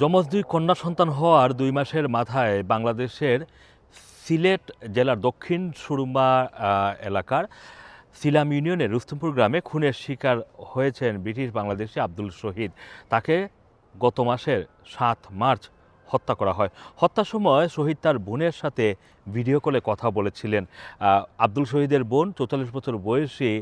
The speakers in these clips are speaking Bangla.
যমজ দুই কন্যা সন্তান হওয়ার দুই মাসের মাথায় বাংলাদেশের সিলেট জেলার দক্ষিণ সুরুম্বা এলাকার সিলাম ইউনিয়নের রুস্তমপুর গ্রামে খুনের শিকার হয়েছেন ব্রিটিশ বাংলাদেশি আব্দুল শহীদ। তাকে গত মাসের সাত মার্চ হত্যা করা হয়। হত্যার সময় শহীদ তার বোনের সাথে ভিডিও কলে কথা বলেছিলেন। আব্দুল শহীদের বোন, চৌচল্লিশ বছর বয়সী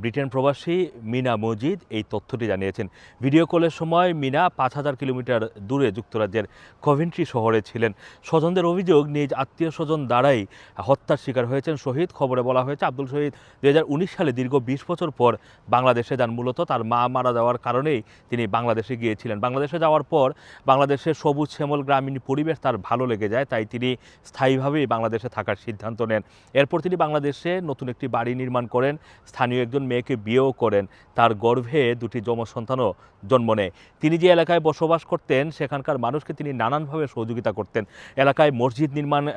ব্রিটেন প্রবাসী মিনা মজিদ এই তথ্যটি জানিয়েছেন। ভিডিও কলের সময় মিনা পাঁচ হাজার কিলোমিটার দূরে যুক্তরাজ্যের কভেন্ট্রি শহরে ছিলেন। স্বজনদের অভিযোগ, নিজ আত্মীয় স্বজন দ্বারাই হত্যার শিকার হয়েছেন শহীদ। খবরে বলা হয়েছে, আব্দুল শহীদ দু হাজার উনিশ সালে দীর্ঘ বিশ বছর পর বাংলাদেশে যান। মূলত তার মা মারা যাওয়ার কারণেই তিনি বাংলাদেশে গিয়েছিলেন। বাংলাদেশে যাওয়ার পর বাংলাদেশের সবুজ, শ্যামল গ্রামীণ পরিবেশ তার ভালো লেগে যায়, তাই তিনি স্থায়ীভাবেই বাংলাদেশে থাকার সিদ্ধান্ত নেন। এরপর তিনি বাংলাদেশে নতুন একটি বাড়ি নির্মাণ করেন, স্থানীয় একজন মেয়েকে বিয়েও করেন, তার গর্ভে দুটি যম সন্তানও জন্ম নেয়। তিনি যে এলাকায় বসবাস করতেন, সেখানকার মানুষকে তিনি নানানভাবে সহযোগিতা করতেন। এলাকায় মসজিদ নির্মাণ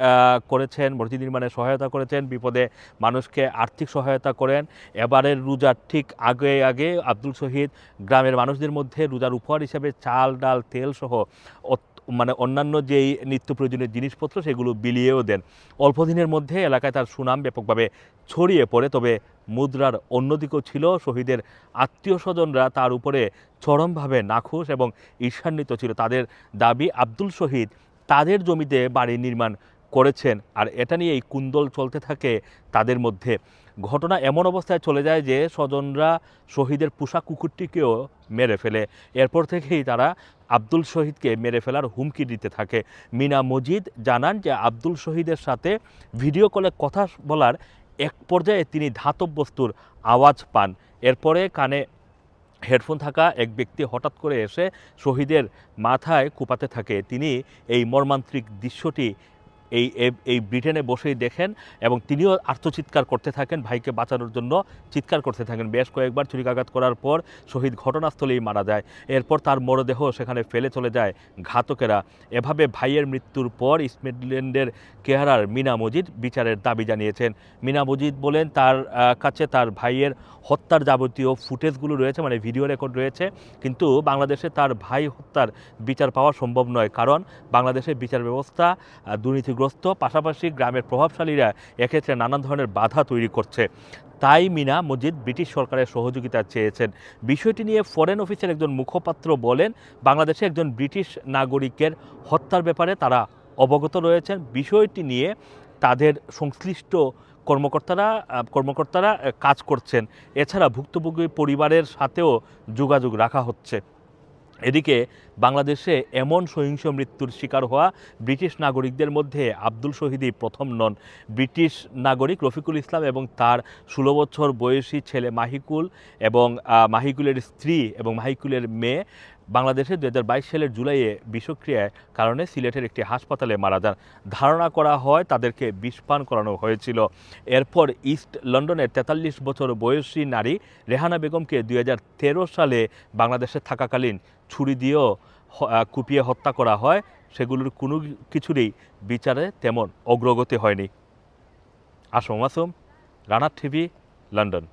করেছেন, মসজিদ নির্মাণে সহায়তা করেছেন, বিপদে মানুষকে আর্থিক সহায়তা করেন। এবারের রোজার ঠিক আগে আগে আব্দুল শহীদ গ্রামের মানুষদের মধ্যে রোজার উপহার হিসেবে চাল, ডাল, তেল সহ অত- মানে অন্যান্য যেই নিত্য প্রয়োজনীয় জিনিসপত্র সেগুলো বিলিয়েও দেন। অল্প দিনের মধ্যে এলাকায় তার সুনাম ব্যাপকভাবে ছড়িয়ে পড়ে, তবে মুদ্রার অন্যদিকেও ছিল। শহীদের আত্মীয় স্বজনরা তার উপরে চরমভাবে নাখুশ এবং ঈর্ষান্বিত ছিল। তাদের দাবি, আব্দুল শহীদ তাদের জমিতে বাড়ি নির্মাণ করেছেন আর এটা নিয়ে এই কুন্দল চলতে থাকে তাদের মধ্যে। ঘটনা এমন অবস্থায় চলে যায় যে স্বজনরা শহীদের পোষা কুকুরটিকেও মেরে ফেলে। এরপর থেকেই তারা আব্দুল শহীদকে মেরে ফেলার হুমকি দিতে থাকে। মিনা মজিদ জানান যে আব্দুল শহীদের সাথে ভিডিও কলে কথা বলার এক পর্যায়ে তিনি ধাতব বস্তুর আওয়াজ পান। এরপরে কানে হেডফোন থাকা এক ব্যক্তি হঠাৎ করে এসে শহীদের মাথায় কুপাতে থাকে। তিনি এই মর্মান্তিক দৃশ্যটি এই এই ব্রিটেনে বসেই দেখেন এবং তিনিও আর্তচিৎকার করতে থাকেন ভাইকে বাঁচানোর জন্য চিৎকার করতে থাকেন। বেশ কয়েকবার ছুরিকাঘাত করার পর শহীদ ঘটনাস্থলেই মারা যায়। এরপর তার মরদেহ সেখানে ফেলে চলে যায় ঘাতকেরা। এভাবে ভাইয়ের মৃত্যুর পর স্মিথল্যান্ডের কেহারার মিনা মজিদ বিচারের দাবি জানিয়েছেন। মিনা মজিদ বলেন তার কাছে তার ভাইয়ের হত্যার যাবতীয় ফুটেজগুলো রয়েছে মানে ভিডিও রেকর্ড রয়েছে। কিন্তু বাংলাদেশে তার ভাই হত্যার বিচার পাওয়া সম্ভব নয়। কারণ বাংলাদেশের বিচার ব্যবস্থা আহ, দুর্নীতিগ্রস্ত পাশাপাশি গ্রামের প্রভাবশালীরা এক্ষেত্রে নানান ধরনের বাধা তৈরি করছে। তাই মিনা, মজিদ, ব্রিটিশ সরকারের সহযোগিতা চেয়েছেন। বিষয়টি নিয়ে ফরেন অফিসের একজন মুখপাত্র বলেন, বাংলাদেশে একজন ব্রিটিশ নাগরিকের হত্যার ব্যাপারে তারা অবগত রয়েছেন। বিষয়টি নিয়ে তাদের সংশ্লিষ্ট কর্মকর্তারা কর্মকর্তারা কাজ করছেন। এছাড়া ভুক্তভোগী পরিবারের সাথেও যোগাযোগ রাখা হচ্ছে। এদিকে বাংলাদেশে এমন সহিংস মৃত্যুর শিকার হওয়া ব্রিটিশ নাগরিকদের মধ্যে আব্দুল শহীদই প্রথম নন। ব্রিটিশ নাগরিক রফিকুল ইসলাম এবং তার ষোলো বছর বয়সী ছেলে মাহিকুল এবং মাহিকুলের স্ত্রী এবং মাহিকুলের মেয়ে বাংলাদেশে দু হাজার বাইশ সালের জুলাইয়ে বিষক্রিয়ার কারণে সিলেটের একটি হাসপাতালে মারা যান। ধারণা করা হয় তাদেরকে বিষপান করানো হয়েছিল। এরপর ইস্ট লন্ডনের তেতাল্লিশ বছর বয়সী নারী রেহানা বেগমকে দু হাজার তেরো সালে বাংলাদেশে থাকাকালীন ছুরি দিয়েও কুপিয়ে হত্যা করা হয়, সেগুলোর কোনো কিছুরই বিচারে তেমন অগ্রগতি হয়নি। আসম আসম রানার টিভি, লন্ডন।